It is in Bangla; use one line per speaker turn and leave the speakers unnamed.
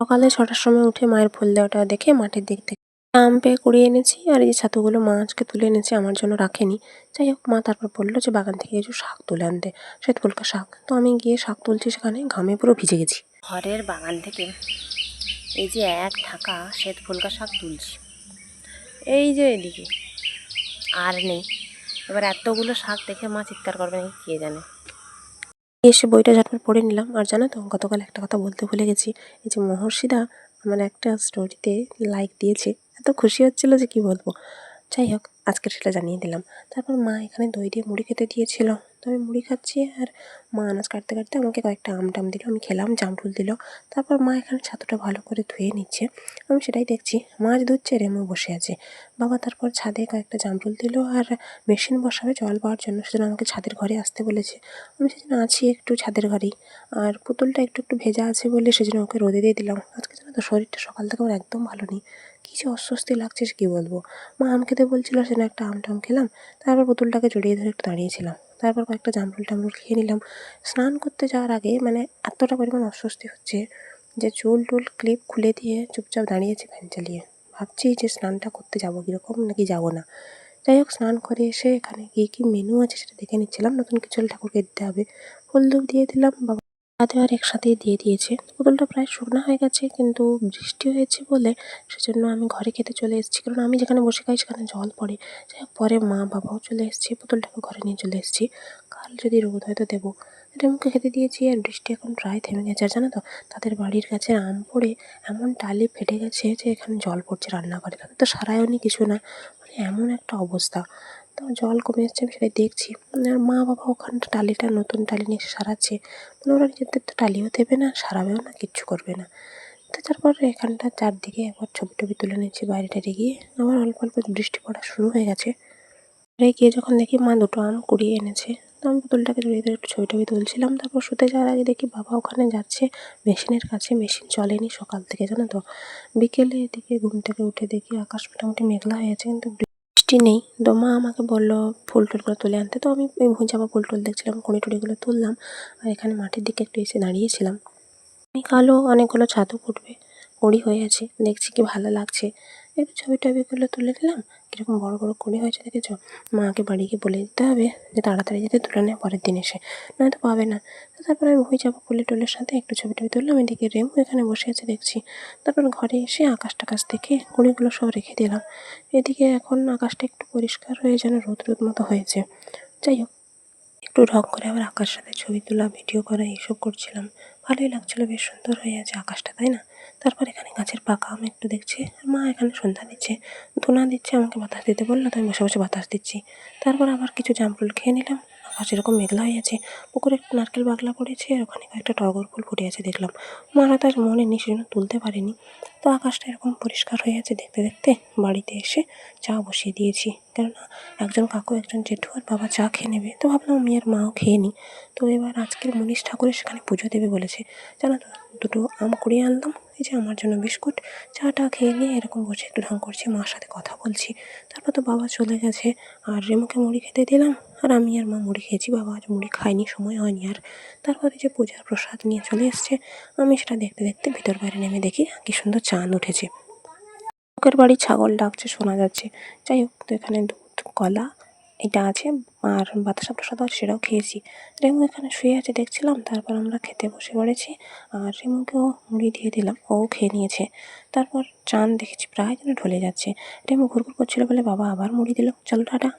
সকালে ছটার সময় উঠে মায়ের ফুল দেওয়াটা দেখে মাঠের দিক থেকে আম পেয়ে কুড়িয়ে এনেছি আর এই যে ছাতুগুলো মা আজকে তুলে এনেছে আমার জন্য রাখেনি। যাই হোক, মা তারপর বলল যে বাগান থেকে কিছু শাক তুলে আনতে শ্বেত ফুলকা শাক। তো আমি গিয়ে শাক তুলছি সেখানে, ঘামে পুরো ভিজে গেছি। ঘরের বাগান থেকে এই যে এক ঢাকা শ্বেত ফুলকা শাক তুলছি। এই যে এদিকে। আর নেই। এবার এতগুলো শাক দেখে মা চিৎকার করবে নাকি কে জানে। এসে বইটা ঝটপট পড়ে নিলাম। আর জানো তো, গতকাল একটা কথা বলতে ভুলে গেছি। এই যে মহর্ষিদা আমার একটা স্টোরিতে লাইক দিয়েছে। এত খুশি হচ্ছিল যে কি বলব। যাই হোক আজকে সেটা জানিয়ে দিলাম। তারপর মা এখানে দই দিয়ে মুড়ি খেতে দিয়েছিল। তো আমি মুড়ি খাচ্ছি আর মা আনাজ কাটতে কাটতে আমাকে কয়েকটা আম টাম দিল, আমি খেলাম জামরুল দিল। তারপর মা এখানে ছাতুটা ভালো করে ধুয়ে নিচ্ছে। আমি সেটাই দেখছি, মাছ ধুচ্ছে, রেমু বসে আছে। বাবা তারপর ছাদে কয়েকটা জামরুল দিল আর মেশিন বসাবে জল পাওয়ার জন্য, সেজন্য আমাকে ছাদের ঘরে আসতে বলেছে। আমি সেজন্য আছি একটু ছাদের ঘরেই। আর পুতুলটা একটু একটু ভেজা আছে বলে সেজন্য ওকে রোদে দিয়ে দিলাম। আজকে জানো তো শরীরটা সকাল থেকে আমার একদম ভালো নেই। কী যে অস্বস্তি লাগছে কী বলব? মা আম খেতে বলছিল, সেজন্য একটা আম টাম খেলাম। তারপর পুতুলটাকে জড়িয়ে ধরে একটু দাঁড়িয়েছিলাম। তারপর কয়েকটা জামরুল টামরুল খেয়ে নিলাম। স্নান করতে যাওয়ার আগে মানে এতটা পরিমাণ অস্বস্তি হচ্ছে যে চুল টুল ক্লিপ খুলে দিয়ে চুপচাপ দাঁড়িয়েছি ফ্যান চালিয়ে। ভাবছি যে স্নানটা করতে যাব কীরকম নাকি যাব না। যাই হোক, স্নান করে এসে এখানে কী কী মেনু আছে সেটা দেখে নিচ্ছিলাম। নতুন কিছু ঠাকুরকে দিতে হবে। ফুল দিয়ে দিলাম, বাবা আর একসাথেই দিয়ে দিয়েছে। পুতুলটা প্রায় শুকনো হয়ে গেছে কিন্তু বৃষ্টি হয়েছে বলে সেজন্য আমি ঘরে খেতে চলে এসেছি। কারণ আমি যেখানে বসে খাই সেখানে জল পড়ে। যাই পরে মা বাবাও চলে এসেছে। পুতুলটাকে ঘরে নিয়ে চলে এসেছি। কাল যদি রোদ হয় তো দেবো। রেমুকে খেতে দিয়েছি আর বৃষ্টি এখন প্রায় থেমে গেছে। আর জানো তো, তাদের বাড়ির কাছে আম পড়ে এমন টালি ফেটে গেছে যে এখানে জল পড়ছে রান্নাঘরে। তাদের তো সারায়নি কিছু না। মানে এমন একটা অবস্থা। তো জল কমে যাচ্ছে, আমি সেটাই দেখছি। আর মা বাবা ওখানটা টালিটা নতুন টালি নিয়ে এসে সারাচ্ছে। মানে ওরা নিজেদের তো টালিও দেবে না, সারাবেও না, কিচ্ছু করবে না। তো তারপর এখানটা চারদিকে একবার ছবি টবি তুলে নিচ্ছি বাইরে টাইরে গিয়ে। আবার অল্প অল্প বৃষ্টি পড়া শুরু হয়ে গেছে। ঘরে গিয়ে যখন দেখি মা দুটো আম কুড়িয়ে এনেছে, তো আমি পুতুলটাকে জড়িয়ে ধরে একটু ছবি টবি তুলছিলাম। তারপর শুতে যাওয়ার আগে দেখি বাবা ওখানে যাচ্ছে মেশিনের কাছে, মেশিন চলেনি সকাল থেকে, জানো তো। বিকেলে এদিকে ঘুম থেকে উঠে দেখি আকাশ মোটামুটি মেঘলা হয়ে আছে, কিন্তু বৃষ্টি নেই। তো মা আমাকে বলল, ফুল টুলগুলো তুলে আনতে। তো আমি ওই চাপা ফুল টুল দেখছিলাম কুড়ি টুড়িগুলো তুললাম। আর এখানে মাঠের দিকে একটু এসে দাঁড়িয়েছিলাম। আমি কালো অনেকগুলো ছাতু ফুটবে কুড়ি হয়ে আছে। দেখছি কি ভালো লাগছে। একটু ছবি টবিগুলো তুলে নিলাম। কীরকম বড় বড় কুড়ি হয়েছে দেখেছ? মাকে বাড়ি গিয়ে বলে দিতে হবে যে তাড়াতাড়ি যেতে তুলে নেয় পরের দিন এসে। নয়তো পাবে না। তো তারপরে আমি হয়ে যাব ফুলে টুলের সাথে একটু ছবি টবি তুললাম, এদিকে রেমু এখানে বসে আছে দেখছি। তারপর ঘরে এসে আকাশ টাকাশ দেখে কুড়িগুলো সব রেখে দিলাম। এদিকে এখন আকাশটা একটু পরিষ্কার হয়ে যেন রোদ রোদ মতো হয়েছে। যাই হোক, একটু ঢং করে আবার আকাশের সাথে ছবি তোলা, ভিডিও করা, এইসব করছিলাম। ভালোই লাগছিল, বেশ সুন্দর হয়ে আছে আকাশটা, তাই না? তারপর এখানে গাছের পাকা আমি একটু দেখছি। আর মা এখানে সন্ধ্যা দিচ্ছে, ধুনা দিচ্ছে, আমাকে বাতাস দিতে বলল, তো আমি বসে বসে বাতাস দিচ্ছি। তারপর আবার কিছু জামফুল খেয়ে নিলাম। আকাশ এরকম মেঘলা হয়ে আছে, পুকুরে একটু নারকেল বাগলা পড়েছে আর ওখানে কয়েকটা টগর ফুল ফুটে আছে দেখলাম। মারা তার মনে নেই, সেজন্য তুলতে পারেনি। তো আকাশটা এরকম পরিষ্কার হয়ে আছে দেখতে দেখতে বাড়িতে এসে চা বসিয়ে দিয়েছি। কেননা একজন কাকু, একজন জেঠু আর বাবা চা খেয়ে নেবে। তো ভাবলাম আমি আর মাও খেয়ে নিই। তো এবার আজকের মনীষ ঠাকুরের সেখানে পুজো দেবে বলেছে। জানো তো, দুটো আম কুড়িয়ে আনলাম। এই যে আমার জন্য বিস্কুট। চাটা খেয়ে নিয়ে এরকম বসে একটু ঢং করছি, মার সাথে কথা বলছি। তারপর তো বাবা চলে গেছে। আর রেমুকে মুড়ি খেতে দিলাম। আর আমি আর মা মুড়ি খেয়েছি, বাবা আজ মুড়ি খায়নি, সময় হয়নি আর। তারপরে যে পূজার প্রসাদ নিয়ে চলে এসছে, আমি সেটা দেখতে দেখতে ভিতর বাইরে নেমে দেখি, কি সুন্দর চাঁদ উঠেছে। লোকের বাড়ি ছাগল ডাকছে, শোনা যাচ্ছে। যাই হোক, তো এখানে দুধ, কলা এটা আছে, আর বাতাসা প্রসাদ আছে, সেটাও খেয়েছি। রেমু এখানে শুয়ে আছে, দেখছিলাম। তারপর আমরা খেতে বসে পড়েছি, আর রেমুকেও মুড়ি দিয়ে দিলাম, ও খেয়ে নিয়েছে। তারপর চাঁদ দেখেছি, প্রায় যেন ঢলে যাচ্ছে। রেমু ঘুরঘুর করছিল বলে বাবা আবার মুড়ি দিল। চলো টাটা।